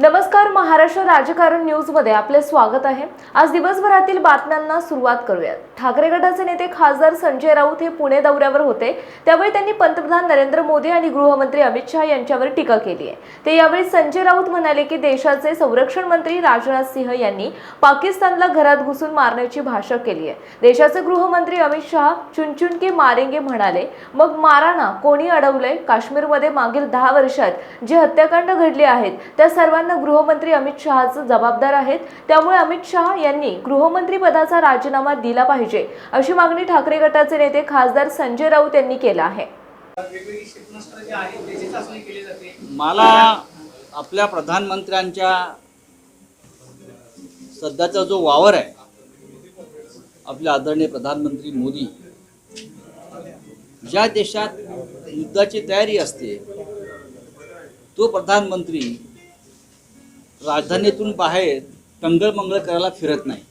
नमस्कार महाराष्ट्र राजकारण न्यूजमध्ये आपले स्वागत आहे. आज दिवसभरातील बातम्यांना सुरुवात करूयात. ठाकरे गटाचे नेते खासदार संजय राऊत हे पुणे दौऱ्यावर होते. त्यावेळी त्यांनी पंतप्रधान नरेंद्र मोदी आणि गृहमंत्री अमित शहा यांच्यावर टीका केली आहे. ते यावेळी संजय राऊत म्हणाले की देशाचे संरक्षण मंत्री राजनाथ सिंह यांनी पाकिस्तानला घरात घुसून मारण्याची भाषा केली आहे. देशाचे गृहमंत्री अमित शहा चुनचुन के मारेंगे म्हणाले मग माराना कोणी अडवलंय? काश्मीरमध्ये मागील दहा वर्षात जे हत्याकांड घडले आहेत त्या सर्वांना गृहमंत्री अमित शहाच जबाबदार आहेत. त्यामुळे अमित शहा यांनी गृहमंत्री पदाचा राजीनामा दिला पाहिजे अशी मागणी ठाकरे गटाचे नेते खासदार संजय राऊत यांनी केला आहे. मला आपल्या प्रधानमंत्र्यांच्या सध्याचा जो वावर आहे आपले आदरणीय प्रधानमंत्री मोदी ज्या देशात युद्धाची तयारी असते तो प्रधानमंत्री राजधानीतून बाहेर टंगळमंगळ करायला फिरत नाही.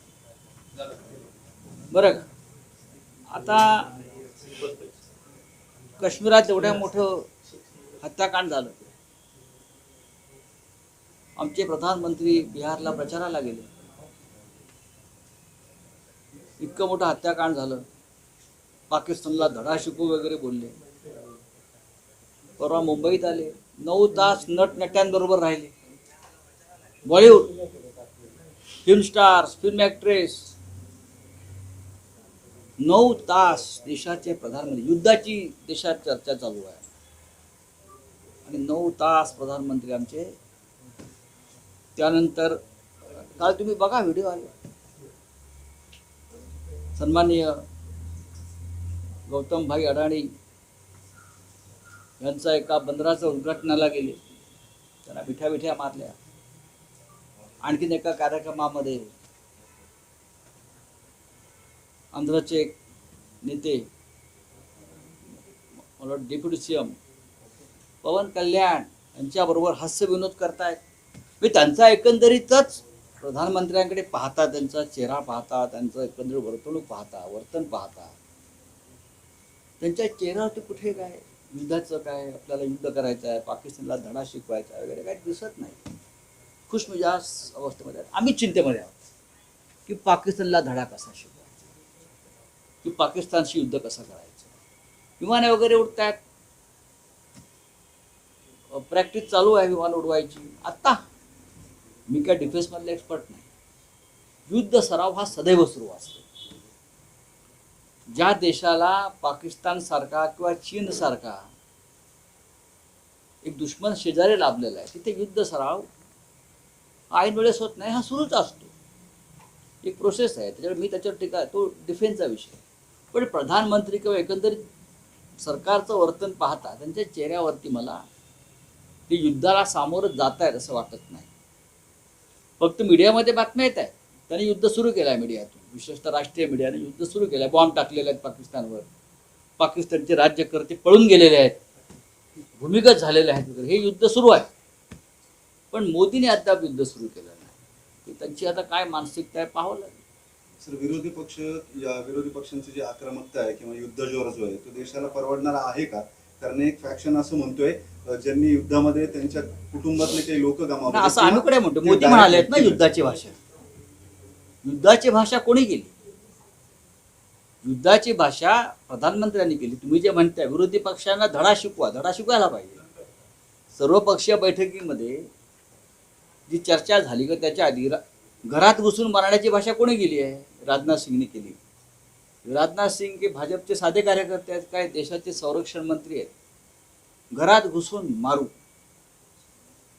बरं का? आता काश्मीरात एवढ्या मोठं हत्याकांड झालं. आमचे प्रधानमंत्री बिहारला प्रचाराला गेले. इतकं मोठं हत्याकांड झालं. पाकिस्तानला धडा शिकू वगैरे बोलले. परवा मुंबईत आले. नऊ तास नटनट्यांबरोबर राहिले. Bollywood. Film stars film actress नऊ तास देशाचे प्रधानमंत्री युद्धाची देशात चर्चा चालू आहे. आणि नऊ तास प्रधानमंत्री आमचे. त्यानंतर काल तुम्ही बघा व्हिडिओ आले. सन्माननीय गौतमभाई अडाणी यांचा एका बंदराचं उद्घाटनाला गेले. त्यांना बिठ्या बिठ्या मारल्या. आणखीन एका कार्यक्रमामध्ये आंध्रचे एक नेते मला deputy C M Pawan Kalyan यांच्याबरोबर हास्यविनोद करतायत. मी त्यांचा एकंदरीतच प्रधानमंत्र्यांकडे पाहता त्यांचा चेहरा पाहता त्यांचं एकंदरीत वर्तणूक पाहता वर्तन पाहता त्यांच्या चेहऱ्यावरती कुठे काय युद्धाचं काय आपल्याला युद्ध करायचं आहे पाकिस्तानला धडा शिकवायचा वगैरे काही दिसत नाही. खुशमिजाज अवस्थेमध्ये आम्ही चिंतेमध्ये आहोत की पाकिस्तानला धडा कसा शिकवायचा? की पाकिस्तानशी युद्ध कसं करायचं? विमाने वगैरे उडत आहेत प्रॅक्टिस चालू आहे विमान उडवायची. आत्ता मी काय डिफेन्समधले एक्सपर्ट नाही. युद्ध सराव हा सदैव सुरू असतो. ज्या देशाला पाकिस्तान सारखा किंवा चीन सारखा एक दुश्मन शेजारी लाभलेला आहे तिथे युद्ध सराव ऐन वेळेस होत नाही हा सुरूच असतो. एक प्रोसेस आहे त्याच्यावर मी त्याच्यावर टीका तो डिफेन्सचा विषय पण प्रधानमंत्री किंवा एकंदरीत सरकारचं वर्तन पाहता त्यांच्या चेहऱ्यावरती मला ते युद्धाला सामोरं जात आहेत असं वाटत नाही. फक्त मीडियामध्ये बातम्या येत आहेत. त्यांनी युद्ध सुरू केलं आहे मीडियातून. विशेषतः राष्ट्रीय मीडियाने युद्ध सुरू केलं आहे बॉम्ब टाकलेले आहेत पाकिस्तानवर. पाकिस्तानचे राज्यकर्ते पळून गेलेले आहेत. भूमिगत झालेले आहेत. वगैरे हे युद्ध सुरू आहे. पण मोदीने अद्याप युद्ध सुरू केलं नाही. त्यांची आता काय मानसिकता आहे पाहावं लागेल. सर विरोधी पक्ष या विरोधी पक्षांची जी आक्रमकता आहे किंवा युद्ध जोर जो आहे तो देशाला परवडणारा आहे का? कारण एक फॅक्शन असं म्हणतोय ज्यांनी युद्धामध्ये त्यांच्या कुटुंबातले काही लोक गमावले असं आम्ही कडे म्हणतो. मोदी म्हणाले ना युद्धाची भाषा. युद्धाची भाषा कोणी केली? युद्धाची भाषा प्रधानमंत्र्यांनी केली. तुम्ही जे म्हणताय विरोधी पक्षांना धडा शिकवा. धडा शिकवायला पाहिजे. सर्वपक्षीय बैठकीमध्ये जी चर्चा झाली का त्याच्या आधी घरात घुसून मराठ्याची भाषा कोणी केली आहे? राजनाथ सिंगने केली. राजनाथ सिंग हे भाजपचे साधे कार्यकर्ते आहेत काय देशाचे संरक्षण मंत्री आहेत. घरात घुसून मारू.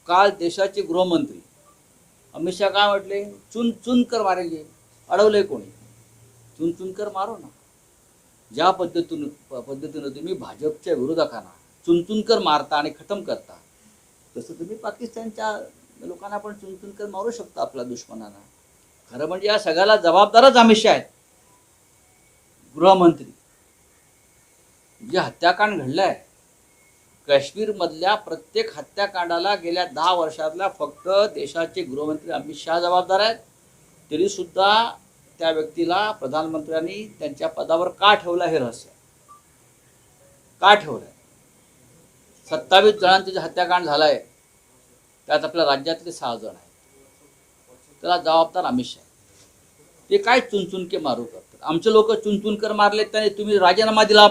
काल देशाचे गृहमंत्री. अमित शहा काय म्हटले? चुन चुन कर मारेंगे अडवलंय कोणी? चुन चुन कर मारो ना. ज्या पद्धतीनं पद्धतीनं तुम्ही भाजपच्या विरोधकांना चुन चुन कर मारता आणि खतम करता तसं तुम्ही पाकिस्तानच्या लोकांना आपण चुन चुन कर मारू शकतो आपल्या दुश्मनांना. खरं म्हणजे या सगळ्याला जबाबदारच अमित शहा आहेत गृहमंत्री. जे हत्याकांड घडलंय काश्मीरमधल्या प्रत्येक हत्याकांडाला गेल्या दहा वर्षातल्या फक्त देशाचे गृहमंत्री अमित शहा जबाबदार आहेत. तरी सुद्धा त्या व्यक्तीला प्रधानमंत्र्यांनी त्यांच्या पदावर का ठेवलं हे रहस्य? का ठेवलं सत्तावीस जणांचं जे हत्याकांड झालंय त्यात आपल्या राज्यातले सहा जण आहेत. त्याला जबाबदार अमित शहा ते काय चुनचुनके मारू करतात आमचे लोक चुनचुनकर मारले त्याने तुम्ही राजीनामा दिला